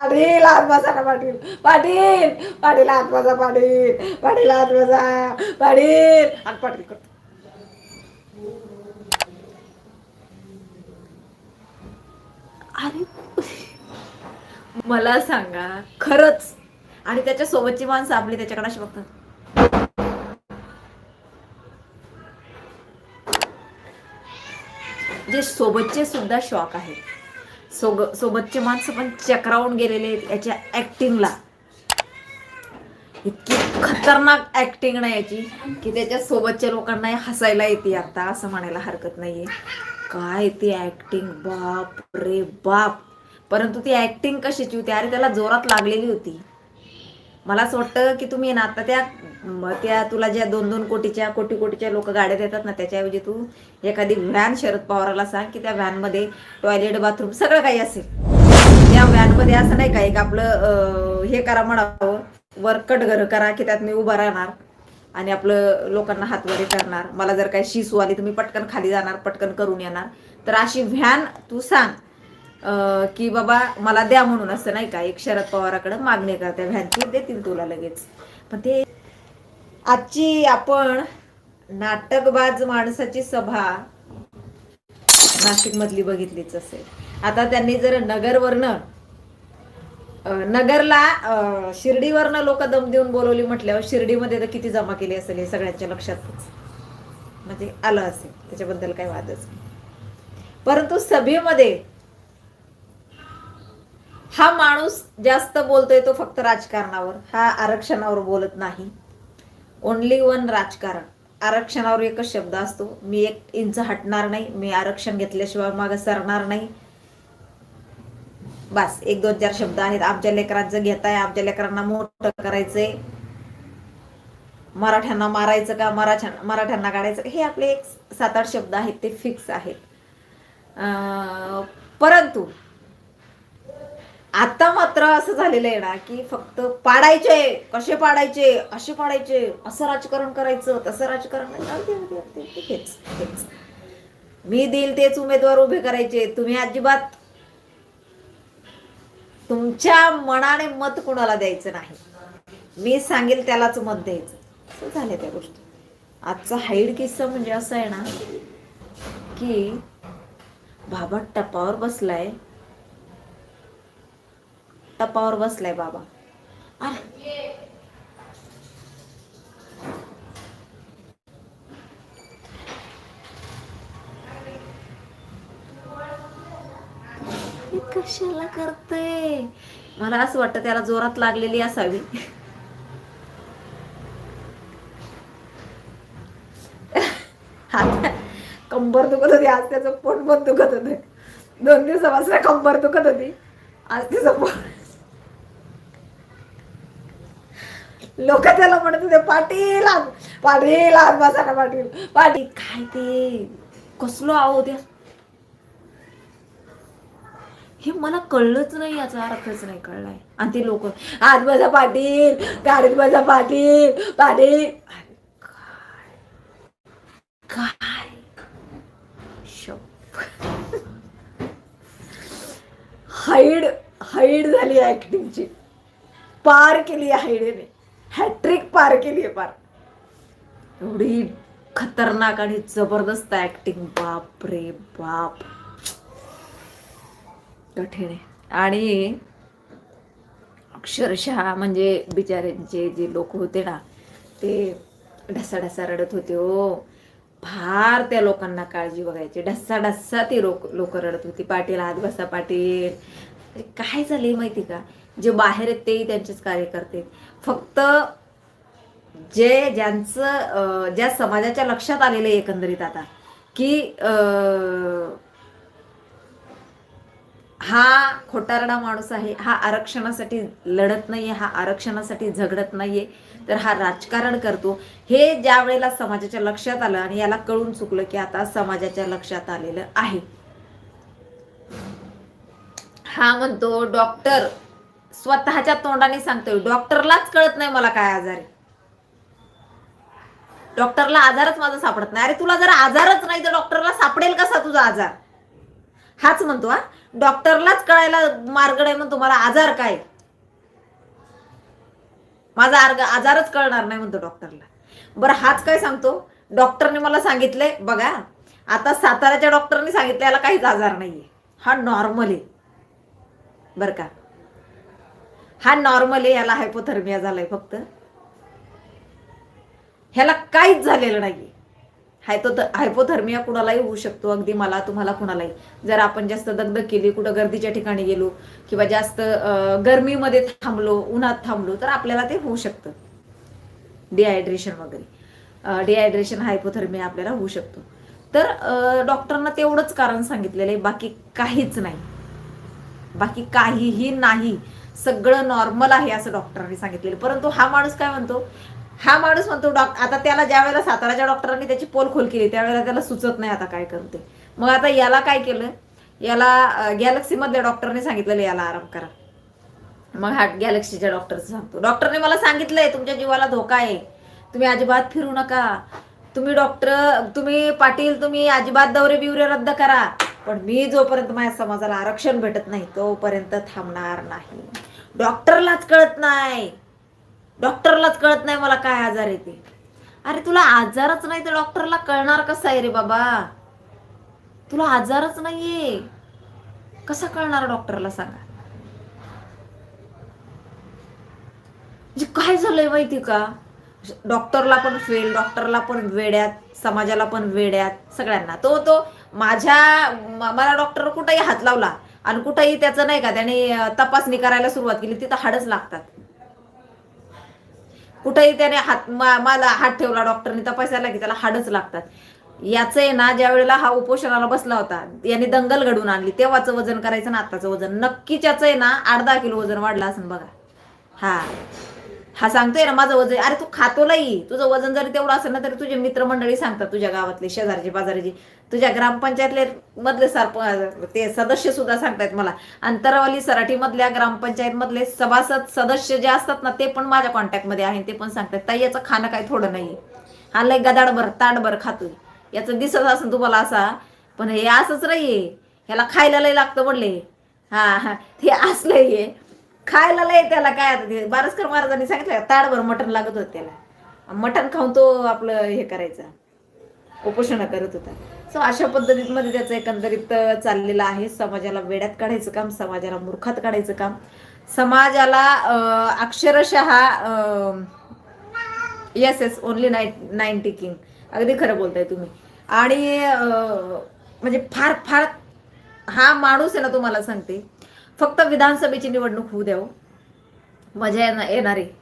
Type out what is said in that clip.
पाटील हात बसा ना पाटील. पाटील पाटील हात बसा पाटील. पाटील हात बसा पाटील. हात पाटील करतो अरे मला सांगा खरंच. आणि त्याच्या सोबतची माणसं आपली त्याच्याकडे अशी बघतात जे सोबतचे सुद्धा शॉक आहेत. सोग सोबतचे माणसं पण चक्रावून गेलेले आहेत याच्या ऍक्टिंगला इतकी खतरनाक ऍक्टिंग नाही याची की त्याच्या सोबतच्या लोकांना हसायला येते आता असं म्हणायला हरकत नाहीये. काय ती ऍक्टिंग बाप रे बाप. परंतु ती ऍक्टिंग कशाची होती? अरे त्याला जोरात लागलेली होती. मला असं वाटतं की तुम्ही ना आता त्या त्या तुला ज्या दोन दोन कोटीच्या कोटी कोटीच्या लोक गाड्या देतात ना त्याच्याऐवजी तू एखादी व्हॅन शरद पवाराला सांग की त्या व्हॅनमध्ये टॉयलेट बाथरूम सगळं काही असेल. त्या व्हॅनमध्ये असं नाही का एक आपलं हे करा म्हणावं वर्कट घर करा की त्यात मी उभा राहणार आणि आपलं लोकांना हातवारी करणार. मला जर काही शिसू आली तर मी पटकन खाली जाणार पटकन करून येणार. तर अशी व्हॅन तू सांग. की बाबा मला द्या म्हणून असं नाही का? एक शरद पवाराकडे मागणी करते व्हॅनची देतील तुला लगेच. पण ते आजची आपण नाटकबाज माणसाची सभा नाशिक मधली बघितलीच असेल. आता त्यांनी जर नगरवरनं नगरला अं, शिर्डीवरनं लोक दम देऊन बोलवली म्हटल्यावर शिर्डीमध्ये तर किती जमा केली असेल हे सगळ्यांच्या लक्षातच. म्हणजे आलं असेल. त्याच्याबद्दल काही वादच नाही. परंतु सभेमध्ये हा माणूस जास्त बोलतोय तो फक्त राजकारणावर हा आरक्षणावर बोलत नाही. ओनली वन राजकारण. आरक्षणावर एकच शब्द असतो. मी एक इंच हटणार नाही मी आरक्षण घेतल्याशिवाय मागे सरणार नाही. बस एक दोन चार शब्द आहेत. आमच्या लेकरांचं घेताय आमच्या लेकरांना मोठं करायचंय. मराठ्यांना मारायचं का मराठ्या मराठ्यांना काढायचं हे आपले एक सात आठ शब्द आहेत ते फिक्स आहेत. अं, परंतु आता मात्र असं झालेलं आहे ना की फक्त पाडायचे कसे पाडायचे असे पाडायचे असं राजकारण करायचं तसं राजकारण हेच हेच. मी देईल तेच उमेदवार उभे करायचे तुम्ही अजिबात तुमच्या मनाने मत कुणाला द्यायचं नाही. मी सांगेल त्यालाच मत द्यायचं. असं झाल्या त्या गोष्टी. आजचा हाईड किस्सा म्हणजे असा आहे ना की बाबा टपावर बसलाय टपावर बसलाय बाबा. अरे. कशाला करते मला असं वाटतं त्याला जोरात लागलेली असावी. कंबर दुखत होती. आज त्याचं पोट पण दुखत होते. दोन दिवसापासून कंबर दुखत होती. आज त्याचं पोट लोक त्याला म्हणत होते पाटील पाटील हात बसा पाटील. पाटील काय ते? कसलो आहो? त्या हे मला कळलंच नाही याचा अर्थच नाही कळलाय. आणि ते लोक आज बसा पाटील गाडीत बसा पाटील पाटील. काय? हाईड हाईड झाली ऍक्टिंगची पार केली हाईडेने. हॅट्रिक पार केली आहे पार. एवढी खतरनाक आणि जबरदस्त ऍक्टिंग बाप रे बाप. कठीण आहे. आणि अक्षरशः म्हणजे बिचाऱ्यांचे जे लोक होते ना ते ढसा ढसा रडत होते हो. फार त्या लोकांना काळजी बघायची. ढस्सा ढस्सा ती लोक लोक रडत होती. पाटील हात बसा पाटील काय झाले माहिती का? जे बाहेर आहेत तेही त्यांचेच कार्यकर्ते आहेत. फक्त जे ज्यांचं ज्या समाजाच्या लक्षात आलेलं आहे एकंदरीत आता की अं, हा खोटारडा माणूस आहे हा आरक्षणासाठी लढत नाहीये हा आरक्षणासाठी झगडत नाहीये तर हा राजकारण करतो हे ज्या वेळेला समाजाच्या लक्षात आलं आणि याला कळून चुकलं की आता समाजाच्या लक्षात आलेलं आहे हा म्हणतो डॉक्टर स्वतःच्या तोंडाने सांगतोय. डॉक्टरलाच कळत नाही मला काय आजार आहे. डॉक्टरला आजारच माझा सापडत नाही. अरे तुला जर आजारच नाही तर डॉक्टरला सापडेल कसा तुझा आजार? हाच म्हणतो हा. डॉक्टरलाच कळायला मार्ग आहे म्हणतो मला आजार काय? माझा आर्ग आजारच कळणार नाही म्हणतो डॉक्टरला. बरं हाच काय सांगतो? डॉक्टरने मला सांगितलंय बघा. आता साताऱ्याच्या डॉक्टरने सांगितलं याला काहीच आजार नाहीये. हा नॉर्मल आहे. बरं का? हा नॉर्मल आहे याला हायपोथर्मिया झालाय फक्त. ह्याला काहीच झालेलं नाही हायतो हायपोथर्मिया कुणालाही होऊ शकतो अगदी मला तुम्हाला कुणालाही. जर आपण जास्त दगदग केली कुठं गर्दीच्या ठिकाणी गेलो किंवा जास्त गर्मीमध्ये गरमीमध्ये थांबलो उन्हात थांबलो तर आपल्याला ते होऊ शकतं. डिहायड्रेशन वगैरे. डिहायड्रेशन हायपोथर्मिया आपल्याला होऊ शकतो. तर डॉक्टरांना तेवढंच कारण सांगितलेलं आहे बाकी काहीच नाही. बाकी काहीही नाही. सगळं नॉर्मल आहे असं डॉक्टरांनी सांगितलेलं. परंतु हा माणूस काय म्हणतो? हा माणूस म्हणतो डॉक्टर आता त्याला ज्या वेळेला साताराच्या डॉक्टरांनी त्याची पोल खोल केली त्यावेळेला त्याला सुचत नाही आता काय करते. मग आता याला काय केलं? याला गॅलेक्सीमधल्या डॉक्टरने सांगितलेलं याला आराम करा. मग हा गॅलेक्सीच्या डॉक्टरचं सांगतो. डॉक्टरने मला सांगितलंय तुमच्या जीवाला धोका आहे. तुम्ही अजिबात फिरू नका. तुम्ही डॉक्टर तुम्ही पाटील तुम्ही अजिबात दौरे बिवरे रद्द करा. पण मी जोपर्यंत माझ्या समाजाला आरक्षण भेटत नाही तोपर्यंत थांबणार नाही. डॉक्टरलाच कळत नाही. डॉक्टरलाच कळत नाही मला काय आजार येते अरे तुला आजारच नाही तर डॉक्टरला कळणार कसं आहे रे बाबा? तुला आजारच नाहीये. कसा कळणार डॉक्टरला सांगा? म्हणजे काय झालंय माहिती का? डॉक्टरला पण फेल डॉक्टरला पण वेड्यात समाजाला पण वेड्यात सगळ्यांना. तो तो माझ्या मला डॉक्टर कुठेही हात लावला. आणि कुठंही त्याचं नाही का त्याने तपासणी करायला सुरुवात केली तिथं हाडच लागतात. कुठंही त्याने हात मला हात ठेवला डॉक्टरने तपासायला की त्याला हाडच लागतात. याचं आहे ना ज्या वेळेला हा उपोषणाला बसला होता याने दंगल घडवून आणली. तेव्हाचं वजन करायचं ना आत्ताचं वजन. नक्कीच्याच आहे ना आठ दहा किलो वजन वाढलं असं बघा. हा. हा सांगतोय ना माझं वजन अरे तू खातो नाही तुझं वजन जरी तेवढं असेल ना तरी तुझे मित्रमंडळी सांगतात तुझ्या गावातले शेजारचे बाजाराचे. तुझ्या ग्रामपंचायतले मधले सरप ते सदस्य सुद्धा सांगतायत मला. अंतरवाली सराठी मधल्या ग्रामपंचायत मधले सभासद सदस्य जे असतात ना ते पण माझ्या कॉन्टॅक्टमध्ये ते पण सांगतात ताई याचं खाणं काही थोडं नाहीये. हा लय गदाडभर ताडभर खातोय. याचं दिसत असं तुम्हाला असा पण हे असंच नाही ह्याला खायला लय लागतं म्हणले. हा हा हे असलंय हे खायला लय त्याला काय आता बारसकर महाराजांनी सांगितलं ताडभर मटण लागत होतं त्याला. मटण खाऊन तो आपलं हे करायचं उपोषण करत होता. सो अशा पद्धतीमध्ये त्याचं एकंदरीत चाललेलं आहे. समाजाला वेड्यात काढायचं काम समाजाला मूर्खात काढायचं काम. समाजाला अक्षरशः yes yes only night ninety king अगदी खरं बोलताय तुम्ही. आणि म्हणजे फार फार हा माणूस आहे ना तुम्हाला सांगते. फक्त विधानसभेची निवडणूक होऊ द्यावं मजा येणार येणार. आहे